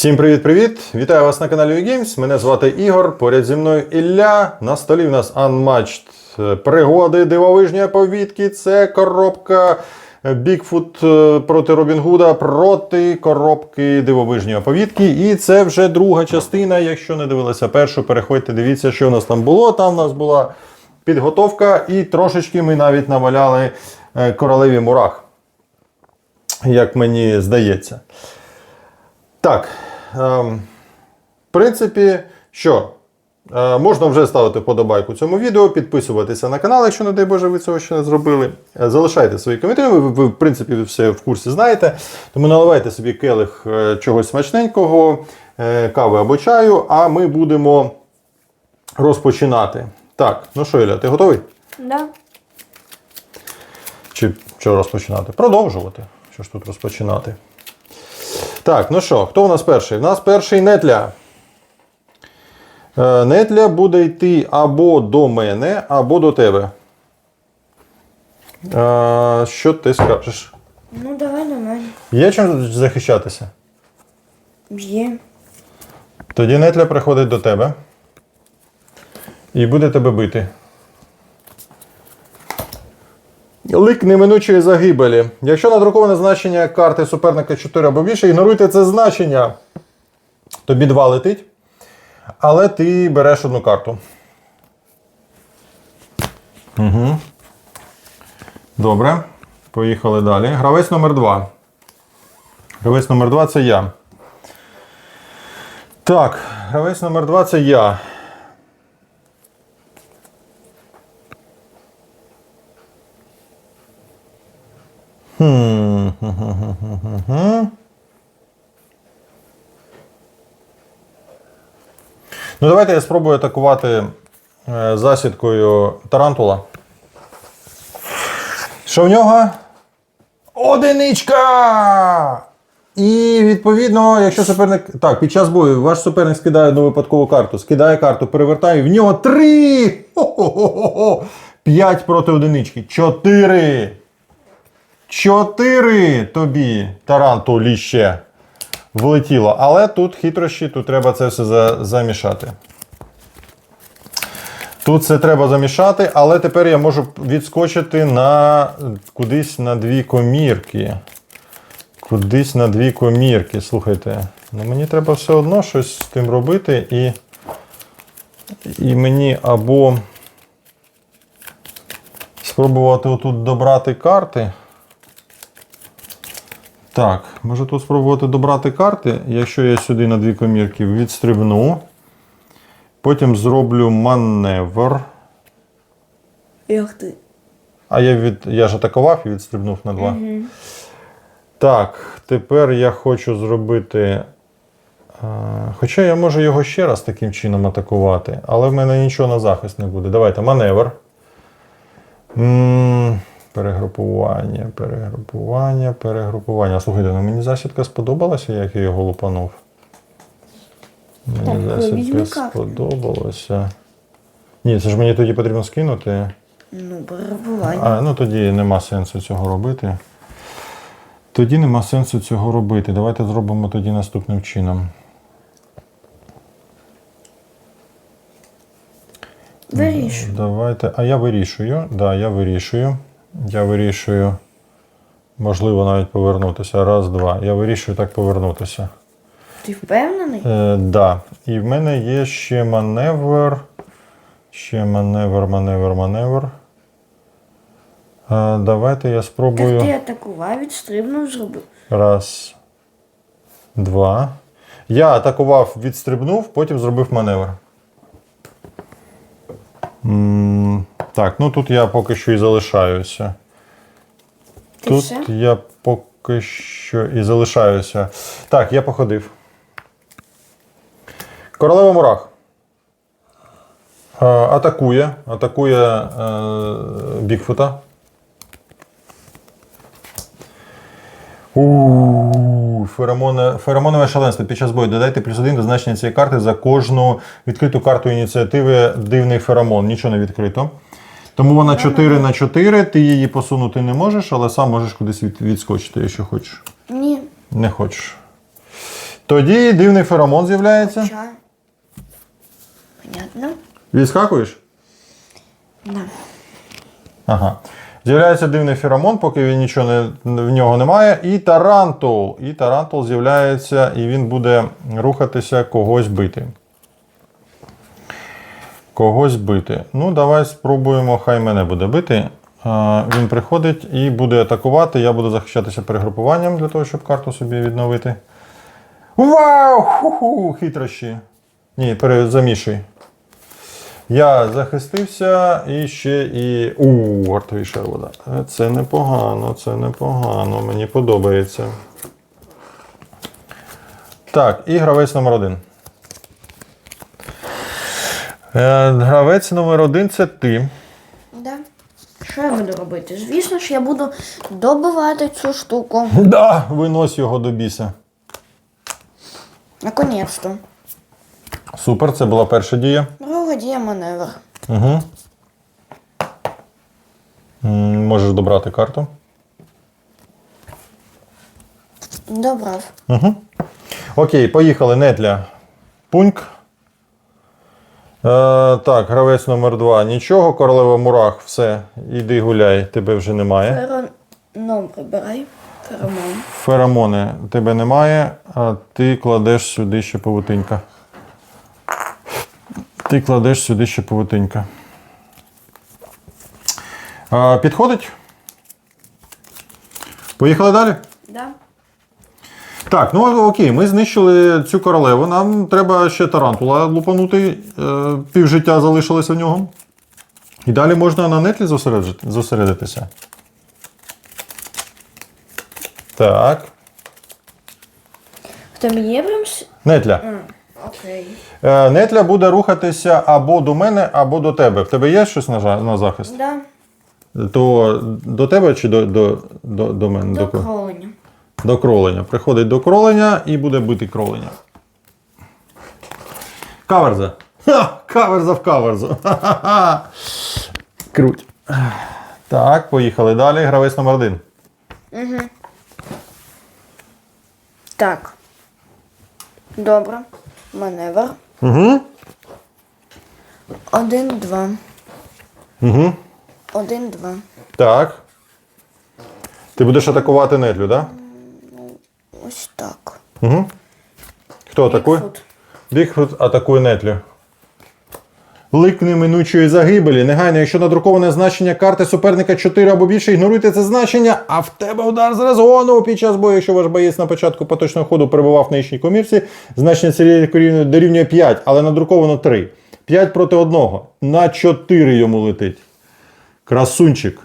Всім привіт-привіт! Вітаю вас на каналі UGames. Мене звати Ігор. Поряд зі мною Ілля. На столі в нас Unmatched е, пригоди дивовижні повідки. Це коробка Bigfoot е, проти Робін Гуда проти коробки дивовижні оповідки. І це вже друга частина. Якщо не дивилися першу, переходьте, дивіться, що у нас там було. Там у нас була підготовка, і трошечки ми навіть наваляли е, королеві мурах, як мені здається. Так. Ем, в принципі, що? Е, можна вже ставити вподобайку цьому відео, підписуватися на канал, якщо, не дай Боже, ви цього ще не зробили. Е, Залишайте свої коментарі, ви, ви, в принципі, все в курсі знаєте. Тому наливайте собі келих е, чогось смачненького, кави або чаю, а ми будемо розпочинати. Так, ну що, Іля, ти готовий? Да. Чи що розпочинати? Продовжувати. Що ж тут розпочинати? Так, ну що, хто у нас перший? У нас перший нетля. Е, Нетля буде йти або до мене, або до тебе. Е, Що ти скажеш? Ну давай на мене. Є чим захищатися? Є. Тоді нетля приходить до тебе і буде тебе бити. Лик неминучої загибелі. Якщо надруковане значення карти суперника 4 або більше, ігноруйте це значення. Тобі 2 летить, але ти береш одну карту. Угу. Добре. Поїхали далі. Гравець номер 2. Гравець номер 2 це я. Так, гравець номер 2 це я. Хм. Ну, давайте я спробую атакувати е, засідкою тарантула. Що в нього? Одиничка! І відповідно, якщо суперник. Так, під час бою ваш суперник скидає одну випадкову карту, скидає карту, перевертає, в нього три! Хо-хо-хо-хо! П'ять проти одинички. Чотири! Чотири тобі тарантуліще влетіло. Але тут хитрощі, тут треба це все за- замішати. Тут це треба замішати, але тепер я можу відскочити на кудись на дві комірки. Кудись на дві комірки. Слухайте, ну мені треба все одно щось з тим робити і. І мені або спробувати отут добрати карти. Так, можу тут спробувати добрати карти. Якщо я сюди на дві комірки відстрибну. Потім зроблю маневр. Як ти? А я від. Я ж атакував і відстрибнув на два. Так, тепер я хочу зробити. Хоча я можу його ще раз таким чином атакувати, але в мене нічого на захист не буде. Давайте маневр. М, Перегрупування, перегрупування, перегрупування. Слухайте, ну мені засідка сподобалася, як я його лупанув. Мені Так, засідка карту. сподобалася. Ні, це ж мені тоді потрібно скинути. Ну, перебування. А, ну тоді нема сенсу цього робити. Тоді нема сенсу цього робити. Давайте зробимо тоді наступним чином. Вирішуй. Давайте. А я вирішую. Да, я вирішую. Я вирішую. Можливо, навіть повернутися. Раз, два. Я вирішую так повернутися. Ти впевнений? Е, да. І в мене є ще маневр. Ще маневр, маневр, маневр. Е, давайте я спробую. Так ти атакував, відстрибнув, зробив. Раз. Два. Я атакував, відстрибнув, потім зробив маневр. М, Так, ну тут я поки що і залишаюся. Ти тут все? я поки що і залишаюся. Так, я походив. Королева Мурах. Е, атакує. Атакує е, Бігфута. Феромонове шаленство під час бою. Додайте плюс один до значення цієї карти за кожну відкриту карту ініціативи дивний феромон. Нічого не відкрито. Тому вона 4 на 4, ти її посунути не можеш, але сам можеш кудись від, відскочити, якщо хочеш. Ні. Не хочеш. Тоді дивний феромон з'являється. Ча. Понятно? Відскакуєш? Да. Ага. З'являється дивний феромон, поки він нічого не, в нього немає. І тарантул. І тарантул з'являється, і він буде рухатися когось бити. Когось бити. Ну, давай спробуємо, хай мене буде бити. Він приходить і буде атакувати. Я буду захищатися перегрупуванням для того, щоб карту собі відновити. Вау! Ху-ху! Хитрощі. Ні, перезамішуй. Я захистився і ще і. У, вартовий шервода. Це непогано, це непогано. Мені подобається. Так, і гравець номер один. Е, гравець номер один це ти. Да. Що я буду робити? Звісно ж, я буду добивати цю штуку. Да, винось його до біса. Наконець-то. Супер, це була перша дія. Друга дія маневр. Угу. Можеш добрати карту. Добрав. Угу. Окей, поїхали. Нетля. Пуньк. Е, так, гравець номер два. Нічого, королева мурах, все, іди гуляй, тебе вже немає. Фероном прибирай. Феромон. Феромони тебе немає, а ти кладеш сюди ще павутинька. Ти кладеш сюди ще павутинька. Е, підходить? Поїхали далі? Да. Так, ну окей, ми знищили цю королеву. Нам треба ще тарантула лупанути. Е, півжиття залишилося в нього. І далі можна на нетлі зосередитися. Так. В тебе є прям. Нетля. Окей. Е, нетля буде рухатися або до мене, або до тебе. В тебе є щось на, на захист? Да. То до тебе чи до, до, до, до мене? До кого? кроленя. До кроленя. Приходить до кроленя і буде бити кроленя. Каверза. Ха! Каверза в каверзу. Ха-ха-ха. Круть. Так, поїхали далі. Гравець номер один. Так. Добре. Маневр. Угу. Один, два. Угу. Один, два. Так. Ти будеш атакувати нетлю, так? Ось так. Угу. Хто атакує? Бігфут. Атакує нетлю. Лик неминучої загибелі. Негайно, якщо надруковане значення карти суперника 4 або більше, ігноруйте це значення, а в тебе удар з резону під час бою, якщо ваш боєць на початку поточного ходу перебував в нижній комірці, значення цієї дорівнює 5, але надруковано 3. 5 проти 1. На 4 йому летить. Красунчик.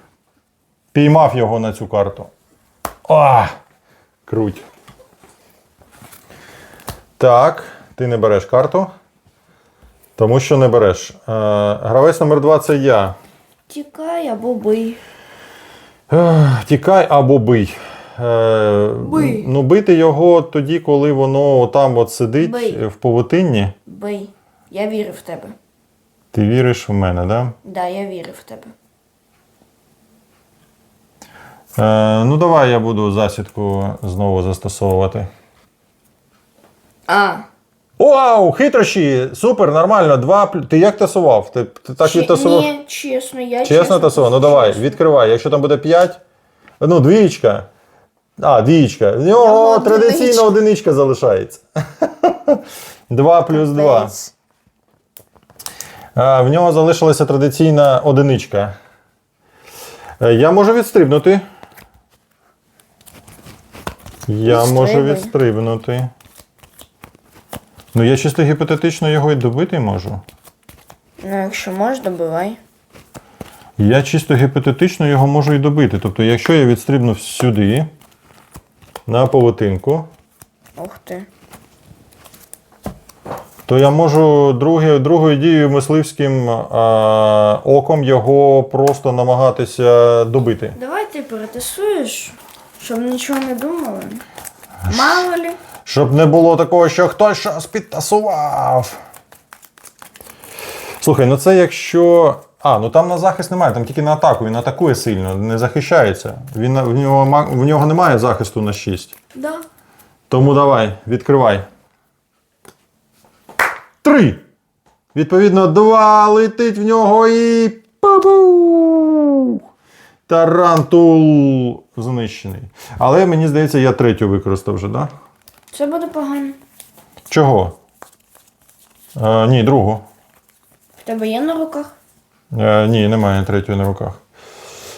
Піймав його на цю карту. А! Круть. Так, ти не береш карту. Тому що не береш. Е, гравець номер 2 це я. Тікай або бий. Ех, Тікай або бий. Е, Бий. Ну, бити його тоді, коли воно там от сидить Бий. в павутинні. Бий. Я вірю в тебе. Ти віриш в мене, так? Да? Да, я вірю в тебе. Е, ну, давай я буду засідку знову застосовувати. А. Вау, хитрощі! Супер, нормально. Два, плю- ти як тасував? Ти, ти так Чи- відтасував? Ні, чесно, я Чесно тасував? Ну давай, відкривай. Якщо там буде 5, ну, двічка. А, двічка. В нього нього традиційно одиничка. одиничка залишається. 2 плюс 2. Капець. А, в нього залишилася традиційна одиничка. Е, Я можу відстрибнути. Я можу Відстрибуй. відстрибнути. Ну, я чисто гіпотетично його і добити можу. Ну, якщо можеш, добивай. Я чисто гіпотетично його можу і добити. Тобто, якщо я відстрибну сюди, на павутинку, Ух ти. то я можу друге, другою дією мисливським а, оком його просто намагатися добити. Давай ти перетасуєш, щоб нічого не думали. Мало ли. Щоб не було такого, що хтось щось підтасував. Слухай, ну це якщо. А, ну там на захист немає, там тільки на атаку. Він атакує сильно, не захищається. Він, в, нього, в нього немає захисту на 6. Да. Тому давай, відкривай. Три. Відповідно, два летить в нього і. Пабу! Тарантул знищений. Але мені здається, я третю використав вже, так? Да? Це буде погано. Чого? Е, ні, другу. В тебе є на руках? Е, ні, немає третьої на руках.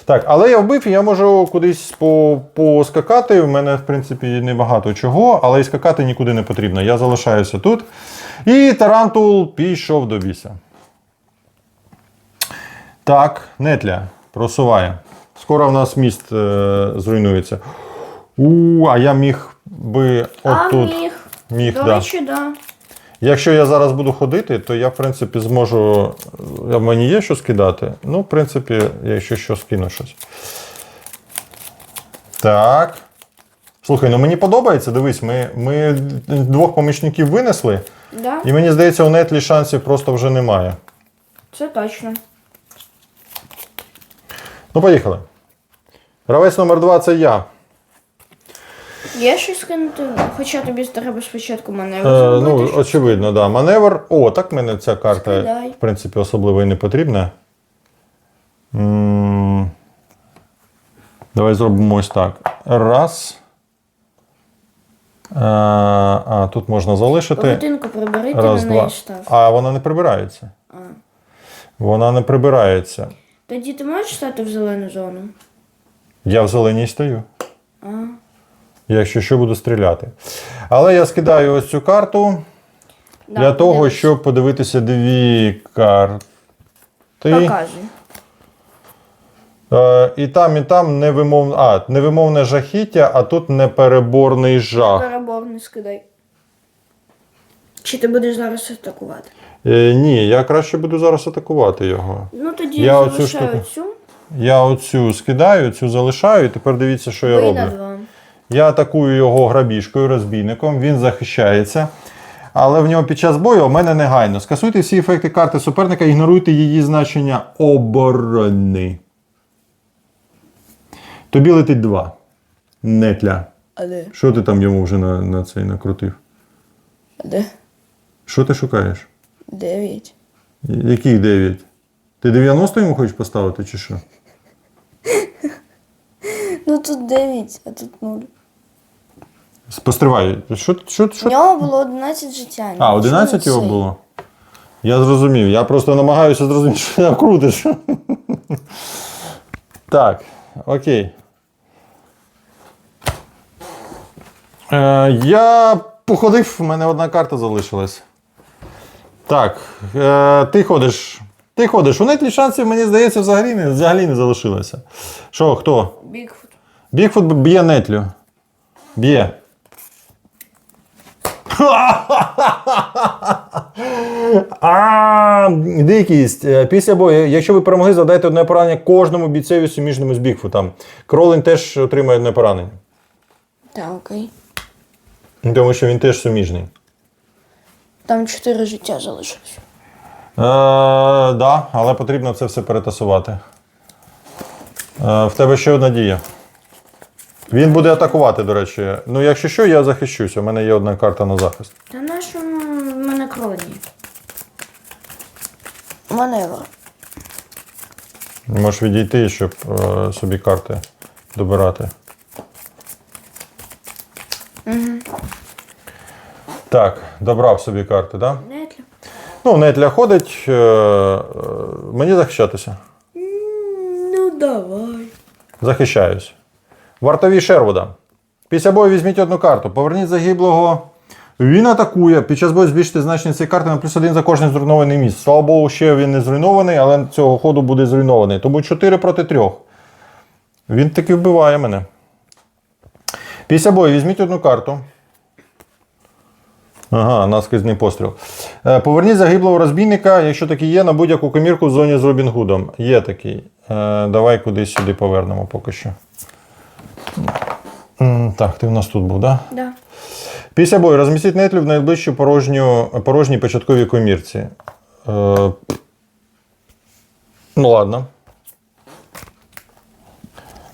Так, але я вбив, і я можу кудись по, поскакати. У мене, в принципі, небагато чого, але і скакати нікуди не потрібно. Я залишаюся тут. І тарантул пішов до біса. Так, нетля просуває. Скоро в нас міст е, зруйнується. У, а я міг би а, отут. міг. Міг, До да. речі, да. Якщо я зараз буду ходити, то я, в принципі, зможу. В мені є що скидати. Ну, в принципі, я якщо що скину щось. Так. Слухай, ну мені подобається. Дивись, ми, ми двох помічників винесли, Да, і мені здається, у нетлі шансів просто вже немає. це точно. Ну, поїхали. Гравець номер два це я. Є щось скинути? Хоча тобі треба спочатку мене Е, зробити. ну, щоб- очевидно, да. Маневр. О, так мені ця карта, Скидай. в принципі, особливо і не потрібна. М, Давай зробимо ось так. Раз. Е, А, тут можна залишити. Павутинку прибери, ти Раз, на два. неї став. А вона не прибирається. А. Вона не прибирається. Тоді ти можеш стати в зелену зону? Я в зеленій стою. А. Якщо що, буду стріляти. Але я скидаю ось цю карту Да, для того, подивись. щоб подивитися дві карти. Показуй. Е, і там, і там невимовне, а, невимовне жахіття, а тут непереборний жах. Перебор не скидай. Чи ти будеш зараз атакувати? Е, ні, я краще буду зараз атакувати його. Ну тоді Я я оцю залишаю штуку цю. Я оцю скидаю, цю залишаю, і тепер дивіться, що я роблю. Я атакую його грабіжкою, розбійником, він захищається. Але в нього під час бою у мене негайно. Скасуйте всі ефекти карти суперника, ігноруйте її значення оборони. Тобі летить два. Нетля. Але. Що ти там йому вже на на цей накрутив? Де? Що ти шукаєш? Дев'ять. Яких дев'ять? Ти 90 йому хочеш поставити, чи що? Ну тут 9, а тут нуль. Спостривай, що що, що? У нього було 11 життя. А, 11 його було? Я зрозумів. Я просто намагаюся зрозуміти, що я крутиш. Так, окей. Е, Я походив, в мене одна карта залишилась. Так, е, ти ходиш. Ти ходиш. У нетлі шансів, мені здається, взагалі не взагалі не залишилося. Що, хто? Бігфут. Бігфут б'є нетлю. Б'є. А, дикість. Е, Після бою, якщо ви перемогли, задайте одне поранення кожному бійцеві суміжному з Бігфутом. Кролин теж отримає одне поранення. Так, окей. Тому що він теж суміжний. Е, Там 4 життя залишилось. да, але потрібно це все перетасувати. Е, в тебе ще одна дія. Він буде атакувати, до речі. Ну, якщо що, я захищуся. У мене є одна карта на захист. Та на що в мене кроні? Маневр. Можеш відійти, щоб е, собі карти добирати. Так, добрав собі карти, так? Да? Нетлі. Ну, нетля ходить. Е, е, мені захищатися. Ну давай. Захищаюсь. Вартові Шервуда. Після бою візьміть одну карту. Поверніть загиблого. Він атакує. Під час бою збільшити значення цієї карти на плюс один за кожний зруйнований міст. Слава Богу, ще він не зруйнований, але цього ходу буде зруйнований. Тому 4 проти 3. Він таки вбиває мене. Після бою візьміть одну карту. Ага, наскрізний постріл. Е, Поверніть загиблого розбійника, якщо такий є, на будь-яку комірку в зоні з Робін Гудом. Є такий. Е, давай кудись сюди повернемо поки що. Так, ти в нас тут був, так? Да? Да. Після бою розмістіть нетлю в найближчу порожню, порожній початковій комірці. Е, ну ладно.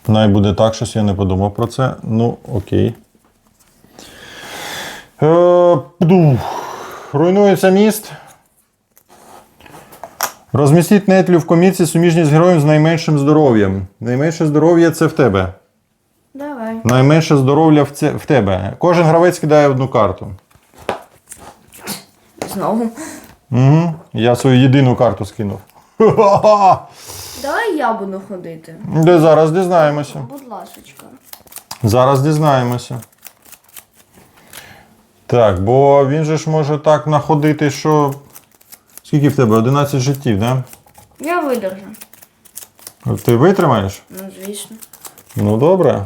Най буде так, щось я не подумав про це. Ну, окей. Е. Руйнується міст. Розмістіть нетлю в коміці суміжність героїв з найменшим здоров'ям. Найменше здоров'я це в тебе. Давай. Найменше здоров'я в, це, в тебе. Кожен гравець кидає одну карту. Знову. Угу. Я свою єдину карту скинув. Давай я буду ходити. Де зараз дізнаємося. Будь ласочка. Зараз дізнаємося. Так, бо він же ж може так находити, що. Скільки в тебе? 11 життів, да? Я видержу. Ти витримаєш? Ну, звісно. Ну добре.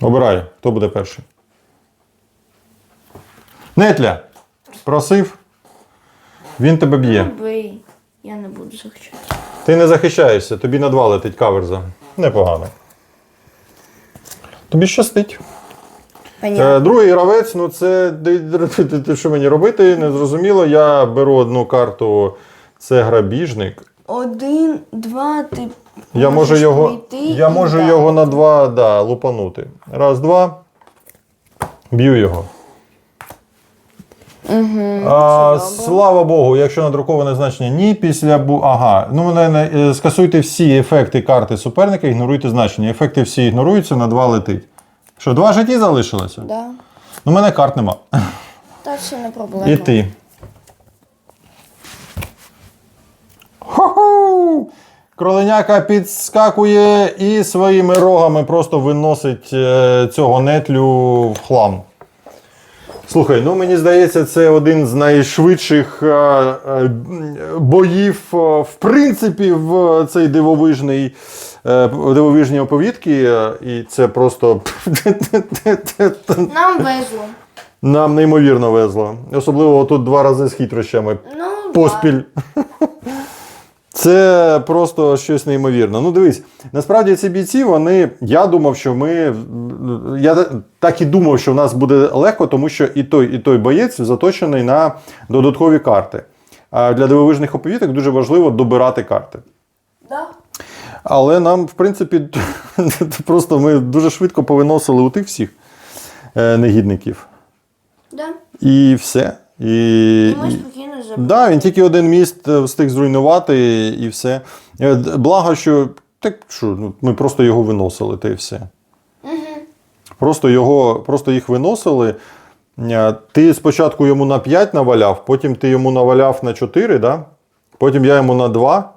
Обирай, хто буде перший. Нетля! Просив. Він тебе б'є. Бий. Я не буду захищати. Ти не захищаєшся, тобі на два летить каверза. Непогано. Тобі щастить. Е, другий гравець, ну це що мені робити, незрозуміло. Я беру одну карту, це грабіжник. Один, два, ти. Я можу його, я можу його на два да, лупанути. Раз, два. Б'ю його. Угу, А, слава Богу, якщо надруковане значення ні, після бу. Ага. Ну, мене не- е, скасуйте всі ефекти карти суперника, ігноруйте значення. Ефекти всі ігноруються, на два летить. Що, два житті залишилося? Да. Ну, у мене карт нема. Та це не проблема. І ти. Хо-хо! Кроленяка підскакує і своїми рогами просто виносить е, цього нетлю в хлам. Слухай, ну мені здається, це один з найшвидших е, е, боїв, в принципі, в цей дивовижний. Дивовижні оповідки, і це просто Нам везло. нам неймовірно везло. Особливо тут два рази з хитрощами Ну, поспіль. Це просто щось неймовірне. Ну, дивись, насправді ці бійці, вони. Я думав, що ми. Я так і думав, що в нас буде легко, тому що і той, і той боєць заточений на додаткові карти. А для дивовижних оповідок дуже важливо добирати карти. Да. Але нам, в принципі, просто ми дуже швидко повиносили у тих всіх е, негідників. Да. І все. І, І ми спокійно забули. Да, він тільки один міст е, встиг зруйнувати і все. Е, Благо, що так що, ну, ми просто його виносили, та й все. Просто, його, просто їх виносили. Е, Ти спочатку йому на 5 наваляв, потім ти йому наваляв на 4, да? потім я йому на 2.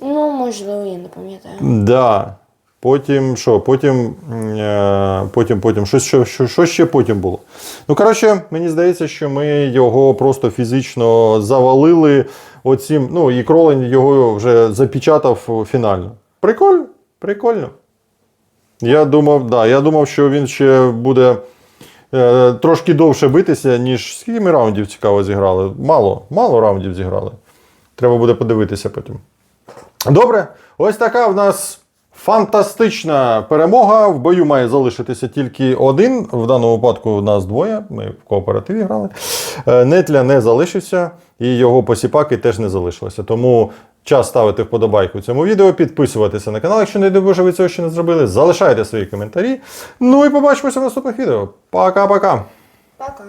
Ну, можливо, я не пам'ятаю. Да. Потім що? Потім, е, потім, потім. Що, що, що, що ще потім було? Ну, коротше, мені здається, що ми його просто фізично завалили оцім. Ну, і кролень його вже запечатав фінально. Прикольно, прикольно. Я думав, да, я думав, що він ще буде е, трошки довше битися, ніж скільки раундів цікаво зіграли. Мало, мало раундів зіграли. Треба буде подивитися потім. Добре, ось така в нас фантастична перемога. В бою має залишитися тільки один. В даному випадку у нас двоє. Ми в кооперативі грали. Е, Нетля не залишився, і його посіпаки теж не залишилося. Тому час ставити вподобайку цьому відео, підписуватися на канал, якщо не дай ви цього ще не зробили. Залишайте свої коментарі. Ну і побачимося в наступних відео. Пока-пока. Пока.